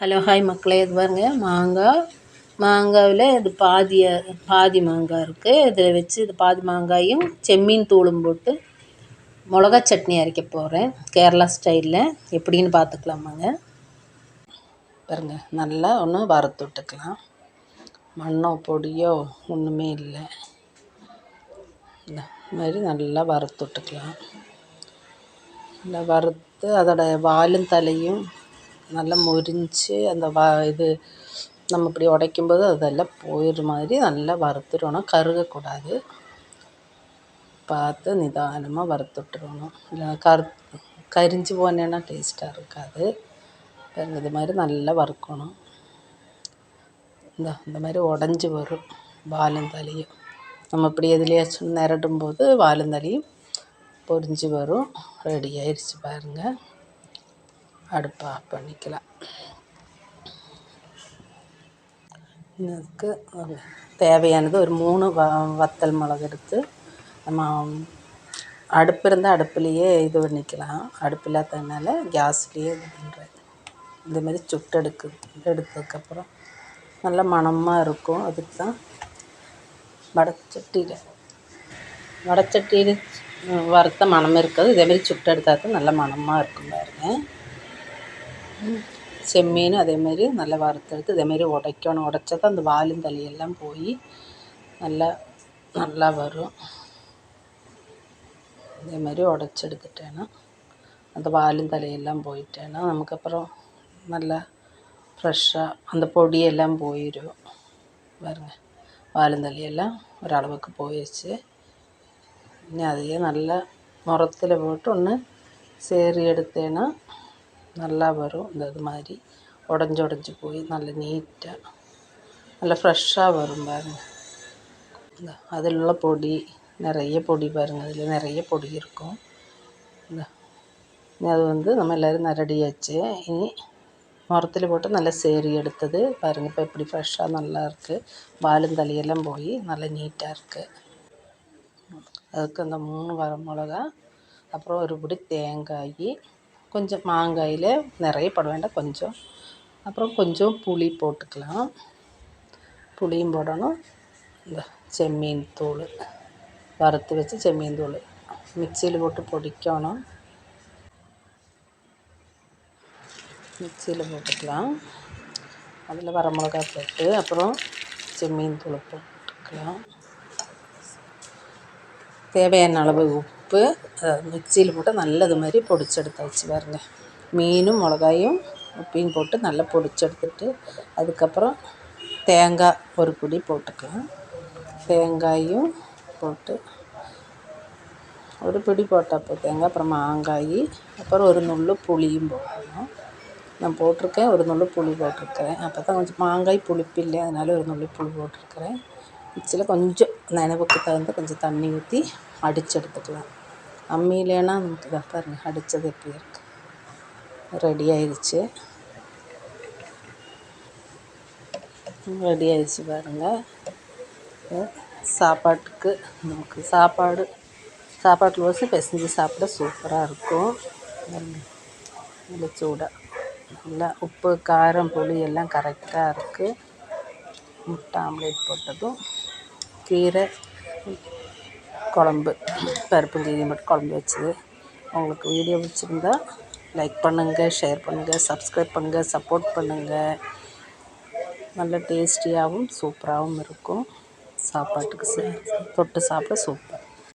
Hello hi மக்களே. இது பாருங்க மாங்காய் மாங்காவில் இது பாதி பாதி மாங்காய் இருக்குது இதில் வச்சு இது பாதி மாங்காயும் செம்மீன் தூளும் போட்டு மிளகா சட்னி அரைக்க போகிறேன் கேரளா ஸ்டைலில். எப்படின்னு பார்த்துக்கலாமாங்க. பாருங்க நல்லா ஒன்று வறுத்து விட்டுக்கலாம். மண்ணோ பொடியோ ஒன்றுமே இல்லை. இந்த மாதிரி நல்லா வறுத்து விட்டுக்கலாம். நல்லா வறுத்து அதோடய வாலும் தலையும் நல்லா முறிஞ்சு அந்த வ இது நம்ம இப்படி உடைக்கும்போது அதெல்லாம் போயிடுற மாதிரி நல்லா வறுத்துடணும். கருகக்கூடாது. பார்த்து நிதானமாக வறுத்து விட்டுறணும் இல்லை கரு கரிஞ்சு போனேன்னா டேஸ்ட்டாக இருக்காது. இது மாதிரி நல்லா வறுக்கணும். இந்த இந்த மாதிரி உடஞ்சி வரும் வாலும் தலையும் நம்ம இப்படி எதுலேயாச்சும் நிரட்டும் போது வாலும் தலையும் பொரிஞ்சு வரும். ரெடி ஆயிடுச்சு பாருங்கள் அடுப்பை ஆஃப் பண்ணிக்கலாம். இதுக்கு தேவையானது ஒரு மூணு வ வத்தல் மிளகு எடுத்து நம்ம அடுப்பு இருந்தால் அடுப்புலேயே இது பண்ணிக்கலாம். அடுப்பு இல்லாததுனால கேஸ்லேயே இது பண்ணுறேன் இந்தமாரி சுட்டு எடுக்கு எடுத்ததுக்கப்புறம் நல்ல மணமாக இருக்கும். அதுக்கு தான் வடச்சட்டியில் வடச்சட்டியில் வறுத்த மணம் இருக்காது. இதேமாரி சுட்டு எடுத்தால் தான் நல்ல மணமாக இருக்கும் பாருங்கள் செம்மீன் அதேமாரி நல்லா வறுத்தெடுத்து இதேமாரி உடைக்கணும் உடச்சா தான் அந்த வாலும் தலையெல்லாம் போய் நல்லா நல்லா வரும் இதேமாதிரி உடச்சி எடுத்துட்டேன்னா அந்த வாலும் தலையெல்லாம் போயிட்டேன்னா நமக்கு அப்புறம் நல்லா ஃப்ரெஷ்ஷாக அந்த பொடியெல்லாம் போயிடும் பாருங்க வாலும் தலையெல்லாம் ஓரளவுக்கு போயிடுச்சு இனி அதையே நல்லா முரத்தில் போட்டு ஒன்று சேரி எடுத்தேன்னா நல்லா வரும். இந்த இது மாதிரி உடஞ்சி உடஞ்சி போய் நல்ல நீட்டாக நல்லா ஃப்ரெஷ்ஷாக வரும் பாருங்கள் அதில் உள்ள பொடி நிறைய பொடி பாருங்கள் அதில் நிறைய பொடி இருக்கும். அது வந்து நம்ம எல்லோரும் நிரடியாச்சு இனி முரத்தில் போட்டு நல்லா சேரி எடுத்தது பாருங்கள் இப்போ எப்படி ஃப்ரெஷ்ஷாக நல்லா இருக்குது வாலும் தலையெல்லாம் போய் நல்லா நீட்டாக இருக்குது அதுக்கு அந்த மூணு வர மிளகா அப்புறம் ஒரு பிடி தேங்காய் கொஞ்சம் மாங்காயில் நிறைய போட வேண்டாம் கொஞ்சம். அப்புறம் கொஞ்சம் புளி போட்டுக்கலாம். புளியும் போடணும். இந்த செம்மீன் தூள் வறுத்து வச்சு செம்மீன் தூள் மிக்சியில் போட்டு பொடிக்கணும். மிக்சியில் போட்டுக்கலாம். அதில் வரமிளகா போட்டு அப்புறம் செம்மீன் தூள் போட்டுக்கலாம். தேவையான அளவு உப்பு உப்பு மிக்சியில் போட்டு நல்லது மாதிரி பொடிச்செடுத்து வச்சு பாருங்க மீனும் மிளகாயும் உப்பையும் போட்டு நல்லா பொடிச்செடுத்துட்டு அதுக்கப்புறம் தேங்காய் ஒரு பிடி போட்டுக்கலாம் தேங்காயும் போட்டு ஒரு பிடி போட்டப்போ தேங்காய் அப்புறம் மாங்காய் அப்புறம் ஒரு நுள்ளு புளியும் போடணும் நான் போட்டிருக்கேன் ஒரு நுள்ளு புளி போட்டிருக்கிறேன் அப்போ தான் கொஞ்சம் மாங்காய் புளிப்பு இல்லை அதனால ஒரு நுள்ளு புளி போட்டிருக்கிறேன் மிக்சியில் கொஞ்சம் நினைவுக்கு தகுந்த கொஞ்சம் தண்ணி ஊற்றி அடித்து எடுத்துக்கலாம் அம்மியிலேனா நமக்கு இதாக பாருங்கள் அடித்தது எப்படி இருக்குது ரெடி ஆயிடுச்சு. ரெடி ஆயிடுச்சு பாருங்கள் சாப்பாட்டுக்கு நமக்கு சாப்பாடு சாப்பாட்டில் வச்சு பிசைஞ்சு சாப்பிட சூப்பராக இருக்கும். நல்ல சூடாக நல்லா உப்பு காரம் புளி எல்லாம் கரெக்டாக இருக்குது முட்டை ஆம்லேட் போட்டதும். கீரை குழம்பு பருப்பு கீரை மட்டும் குழம்பு வச்சது. உங்களுக்கு வீடியோ பிடிச்சிருந்தா லைக் பண்ணுங்கள் ஷேர் பண்ணுங்கள் சப்ஸ்கிரைப் பண்ணுங்கள் சப்போர்ட் பண்ணுங்கள் நல்ல டேஸ்டியாகவும் சூப்பராகவும் இருக்கும். சாப்பாட்டுக்கு தொட்டு சாப்பிட சூப்பர்